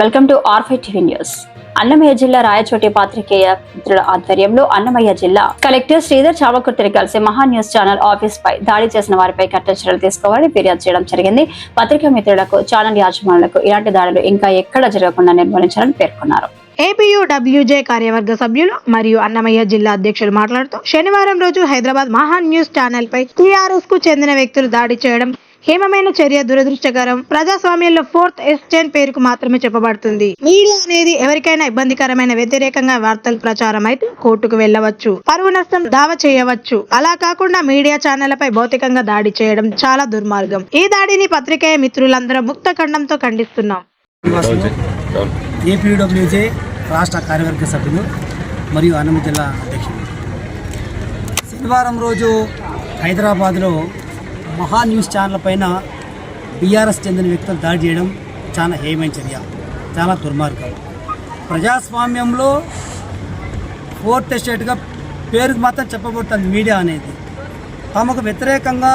Welcome to ఆర్ఫై TV news. Annamayya జిల్లా రాయచోటి పాత్రికేయ మిత్రుల ఆధ్వర్యంలో అన్నమయ్య జిల్లా కలెక్టర్ శ్రీధర్ చావకుర్తిని కలిసి మహా న్యూస్ ఛానల్ ఆఫీస్ పై దాడి చేసిన వారిపై కఠిన చర్యలు తీసుకోవాలని ఫిర్యాదు చేయడం జరిగింది. పత్రికా మిత్రులకు ఛానల్ యాజమానులకు ఇలాంటి దాడులు ఇంకా ఎక్కడ జరగకుండా నిర్మూలించాలని పేర్కొన్నారు. ఏపీయూడబ్ల్యూజే కార్యవర్గ సభ్యులు మరియు అన్నమయ్య జిల్లా అధ్యక్షులు మాట్లాడుతూ శనివారం రోజు హైదరాబాద్ మహాన్ న్యూస్ ఛానల్ పై టీఆర్ఎస్కు చెందిన వ్యక్తులు దాడి చేయడం హేమమైన చర్య దురదృష్టకరం. ప్రజాస్వామ్యంలో ఫోర్త్ ఎస్టేన్ పేరుకు మాత్రమే చెప్పబడుతుంది. మీడియా అనేది ఎవరికైనా ఇబ్బందికరమైన వ్యతిరేకంగా వార్తలు ప్రచారం అయితే కోర్టుకు వెళ్ళవచ్చు. పరువు నష్టం దావా చేయవచ్చు. అలా కాకుండా మీడియా ఛానళ్ళపై భౌతికంగా దాడి చేయడం చాలా దుర్మార్గం. ఈ దాడిని పత్రికేయ మిత్రులందరం ముక్త ఖండంతో ఖండిస్తున్నాం. ఏపీడబ్ల్యూజే రాష్ట్ర కార్యవర్గ సభ్యులు మరియు అన్నమ జిల్లా అధ్యక్షులు. శనివారం రోజు హైదరాబాద్లో మహా న్యూస్ ఛానల్ పైన బీఆర్ఎస్ చెందిన వ్యక్తులు దాడి చేయడం చాలా హేమైన చర్య చాలా దుర్మార్గం. ప్రజాస్వామ్యంలో ఫోర్త్ ఎస్టేట్గా పేరుకు మాత్రం చెప్పబడుతుంది మీడియా అనేది. తమకు వ్యతిరేకంగా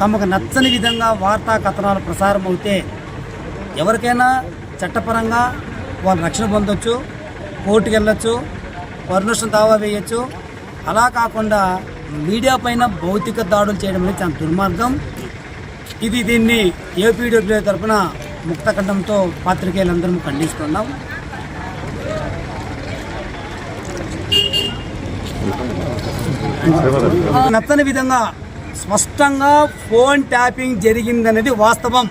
తమకు నచ్చని విధంగా వార్తా కథనాలు ప్రసారం అవుతే ఎవరికైనా చట్టపరంగా వాళ్ళు రక్షణ పొందొచ్చు కోర్టుకు వెళ్ళొచ్చు పర్మిషన్ దావా వేయచ్చు. అలా కాకుండా మీడియా పైన భౌతిక దాడులు చేయడం అనేది చాలా దుర్మార్గం. ఇది దీన్ని ఏపీడబ్ల్యూ తరఫున ముక్తఖండంతో పాత్రికేయులందరం ఖండిస్తున్నాం. నచ్చని విధంగా స్పష్టంగా ఫోన్ ట్యాపింగ్ జరిగిందనేది వాస్తవం.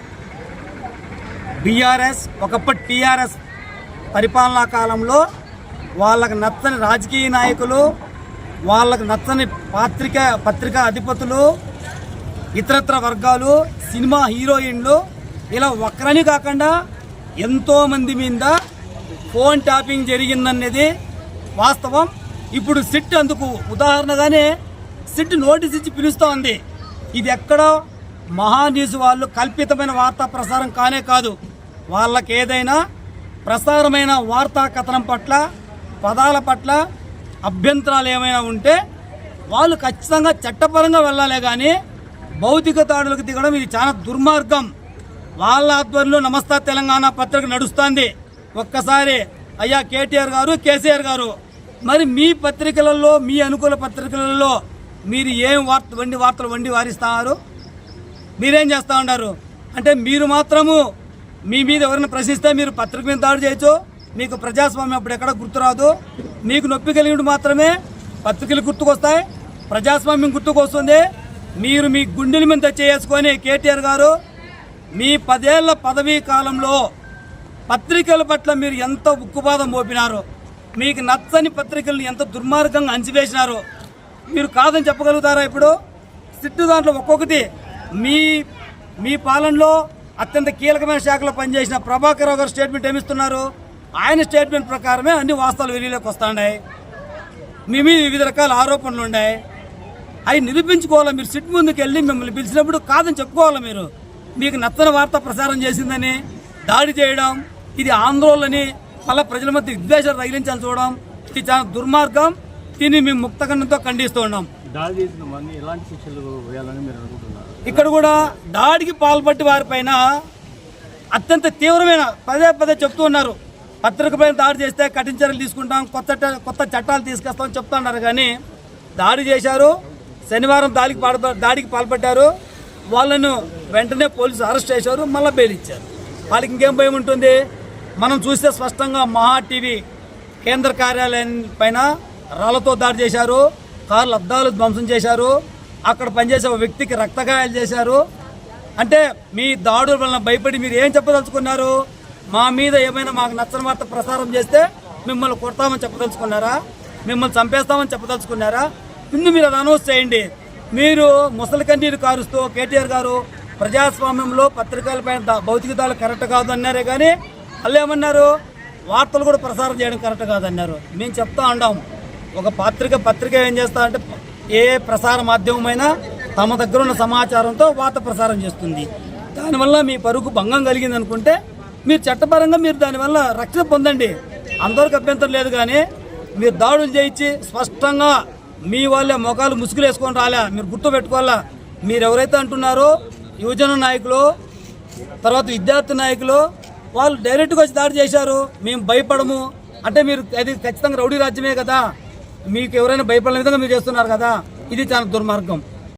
బీఆర్ఎస్ ఒకప్పటి టీఆర్ఎస్ పరిపాలనా కాలంలో వాళ్ళకు నచ్చని రాజకీయ నాయకులు వాళ్ళకు నచ్చని పాత్రిక పత్రికా అధిపతులు ఇతరత్ర వర్గాలు సినిమా హీరోయిన్లు ఇలా ఒక్కరని కాకుండా ఎంతోమంది మీద ఫోన్ ట్యాపింగ్ జరిగిందనేది వాస్తవం. ఇప్పుడు సిట్ అందుకు ఉదాహరణగానే సిట్ నోటీస్ ఇచ్చి పిలుస్తూ ఉంది ఇది ఎక్కడో మహా వాళ్ళు కల్పితమైన వార్తా ప్రసారం కానే కాదు. వాళ్ళకి ఏదైనా ప్రసారమైన వార్తా కథనం పట్ల పదాల పట్ల అభ్యంతరాలు ఏమైనా ఉంటే వాళ్ళు ఖచ్చితంగా చట్టపరంగా వెళ్ళాలే కానీ భౌతిక దాడులకు దిగడం ఇది చాలా దుర్మార్గం. వాళ్ళ ఆధ్వర్యంలో నమస్తా తెలంగాణ పత్రిక నడుస్తుంది. ఒక్కసారి అయ్యా కేటీఆర్ గారు కేసీఆర్ గారు మరి మీ పత్రికలలో మీ అనుకూల పత్రికలలో మీరు ఏం వార్త వండి వార్తలు వండి వారిస్తున్నారు మీరేం చేస్తూ ఉన్నారు? అంటే మీరు మాత్రము మీ మీద ఎవరిని ప్రశ్నిస్తే మీరు పత్రిక మీద దాడి చేయొచ్చు? మీకు ప్రజాస్వామ్యం అప్పుడు ఎక్కడ గుర్తురాదు. మీకు నొప్పి కలిగినప్పుడు మాత్రమే పత్రికలు గుర్తుకొస్తాయి. ప్రజాస్వామ్యం గుర్తుకొస్తుంది. మీరు మీ గుండెల మీద చేసుకొని కేటీఆర్ గారు మీ పదేళ్ళ పదవీ కాలంలో పత్రికల పట్ల మీరు ఎంత ఉక్కుపాదం మోపినారు. మీకు నచ్చని పత్రికలను ఎంత దుర్మార్గంగా అంచివేసినారు. మీరు కాదని చెప్పగలుగుతారా ఇప్పుడు? సిట్టు దాంట్లో ఒక్కొక్కటి మీ మీ పాలనలో అత్యంత కీలకమైన శాఖలో పనిచేసిన ప్రభాకర్ రావు గారు స్టేట్మెంట్ ఏమిస్తున్నారు? ఆయన స్టేట్మెంట్ ప్రకారమే అన్ని వాస్తవాలు వెలుగులోకి వస్తున్నాయి మీ మీద వివిధ రకాల ఆరోపణలు ఉన్నాయి అవి నిరూపించుకోవాలి మీరు? సిట్ ముందుకు వెళ్ళి మిమ్మల్ని పిలిచినప్పుడు కాదని చెప్పుకోవాలి మీరు? మీకు నచ్చని వార్త ప్రసారం చేసిందని దాడి చేయడం ఇది ఆందోళనని మళ్ళీ ప్రజల మధ్య విద్వేషాలు తగిలించాలని చూడడం ఇది చాలా దుర్మార్గం. దీన్ని మేము ముక్తఖండంతో ఖండిస్తూ ఉన్నాం. ఇక్కడ కూడా దాడికి పాల్పట్టి వారిపైన అత్యంత తీవ్రమైన పదే పదే చెప్తూ ఉన్నారు. పత్రిక పైన దాడి చేస్తే కఠిన చర్యలు తీసుకుంటాం కొత్త చట్ట- కొత్త చట్టాలు తీసుకొస్తామని చెప్తున్నారు కానీ దాడి చేశారు శనివారం దాడికి దాడికి పాల్పడ్డారు. వాళ్ళను వెంటనే పోలీసులు అరెస్ట్ చేశారు మళ్ళీ బెయిల్ ఇచ్చారు. వాళ్ళకి ఇంకేం భయం ఉంటుంది? మనం చూస్తే స్పష్టంగా మహా టీవీ కేంద్ర కార్యాలయం పైన రాళ్ళతో దాడి చేశారు కార్లు అద్దాలు ధ్వంసం చేశారు అక్కడ పనిచేసే ఒక వ్యక్తికి రక్తగాయాలు చేశారు. అంటే మీ దాడుల వలన భయపడి మీరు ఏం చెప్పదలుచుకున్నారు? మా మీద ఏమైనా మాకు నచ్చని వార్త ప్రసారం చేస్తే మిమ్మల్ని కొడతామని చెప్పదలుచుకున్నారా? మిమ్మల్ని చంపేస్తామని చెప్పదలుచుకున్నారా? ముందు మీరు అది అనౌన్స్ చేయండి. మీరు ముసలి కన్నీరు కారుస్తూ కేటీఆర్ గారు ప్రజాస్వామ్యంలో పత్రికలపైన భౌతికతాలు భౌతిక దాడులు కరెక్ట్ కాదు అన్నారే కానీ వాళ్ళు ఏమన్నారు? వార్తలు కూడా ప్రసారం చేయడం కరెక్ట్ కాదన్నారు. మేము చెప్తా ఉండాం. ఒక పత్రిక పత్రిక ఏం చేస్తా అంటే ఏ ప్రసార మాధ్యమమైనా తమ దగ్గర ఉన్న సమాచారంతో వార్త ప్రసారం చేస్తుంది. దానివల్ల మీ పరుగు భంగం కలిగింది అనుకుంటే మీరు చట్టపరంగా మీరు దానివల్ల రక్షణ పొందండి. అందరికి అభ్యంతరం లేదు కానీ మీరు దాడులు చేయించి స్పష్టంగా మీ వాళ్ళే ముఖాలు ముసుగులు వేసుకొని రాలే. మీరు గుర్తు పెట్టుకోవాలా? మీరు ఎవరైతే అంటున్నారో యువజన నాయకులు తర్వాత విద్యార్థి నాయకులు వాళ్ళు డైరెక్ట్గా వచ్చి దాడి చేశారు. మేము భయపడము. అంటే మీరు అది ఖచ్చితంగా రౌడీ రాజ్యమే కదా. మీకు ఎవరైనా భయపడిన విధంగా మీరు చేస్తున్నారు కదా. ఇది చాలా దుర్మార్గం.